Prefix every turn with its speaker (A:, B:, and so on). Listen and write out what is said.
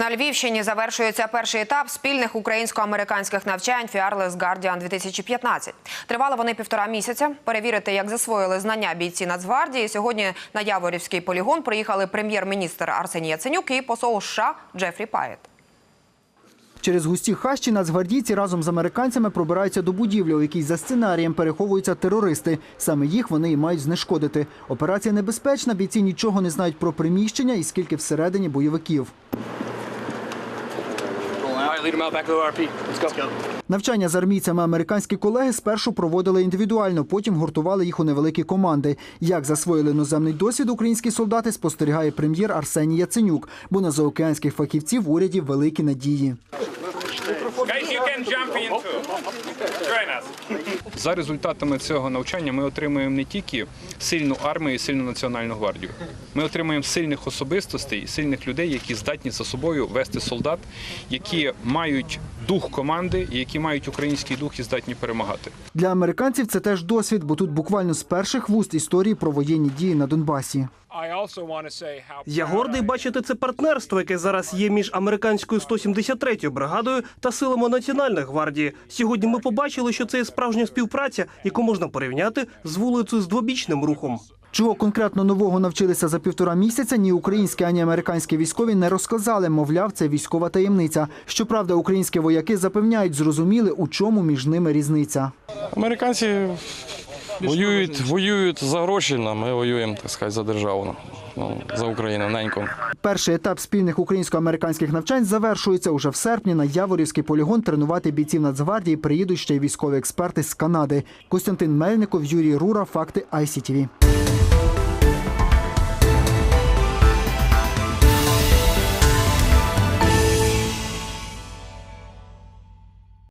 A: На Львівщині завершується перший етап спільних українсько-американських навчань Fearless Guardian 2015. Тривали вони півтора місяця. Перевірити, як засвоїли знання бійці Нацгвардії. Сьогодні на Яворівський полігон приїхали прем'єр-міністр Арсеній Яценюк і посол США Джефрі Паєт.
B: Через густі хащі нацгвардійці разом з американцями пробираються до будівлі, у якій за сценарієм переховуються терористи. Саме їх вони і мають знешкодити. Операція небезпечна, бійці нічого не знають про приміщення і скільки всередині бойовиків.
C: All right, lead them out back to the RP. Let's go.
B: Навчання з армійцями американські колеги спершу проводили індивідуально, потім гуртували їх у невеликі команди. Як засвоїли іноземний досвід українські солдати, спостерігає прем'єр Арсеній Яценюк, бо на заокеанських фахівців в уряді великі надії.
D: Guys, you can jump into. Join us.
E: За результатами цього навчання ми отримуємо не тільки сильну армію і сильну національну гвардію. Ми отримуємо сильних особистостей, сильних людей, які здатні за собою вести солдат, які мають дух команди, які мають український дух і здатні перемагати.
B: Для американців це теж досвід, бо тут буквально з перших вуст історії про воєнні дії на Донбасі.
D: I also want to say how
F: Я гордий бачити це партнерство, яке зараз є між американською 173-ю бригадою та силами Національної гвардії. Сьогодні ми побачили, що це є справжня співпраця, яку можна порівняти з вулицею з двобічним рухом.
B: Чого конкретно нового навчилися за півтора місяця, ні українські, ані американські військові не розказали. Мовляв, це військова таємниця. Щоправда, українські вояки запевняють, зрозуміли, у чому між ними різниця.
G: Американці воюють, воюють за гроші, а ми воюємо, так сказати, за державу, ну, за Україну, неньку.
B: Перший етап спільних українсько-американських навчань завершується уже в серпні. На Яворівський полігон тренувати бійців Нацгвардії приїдуть ще й військові експерти з Канади. Костянтин Мельников, Юрій Рура. Факти ICTV.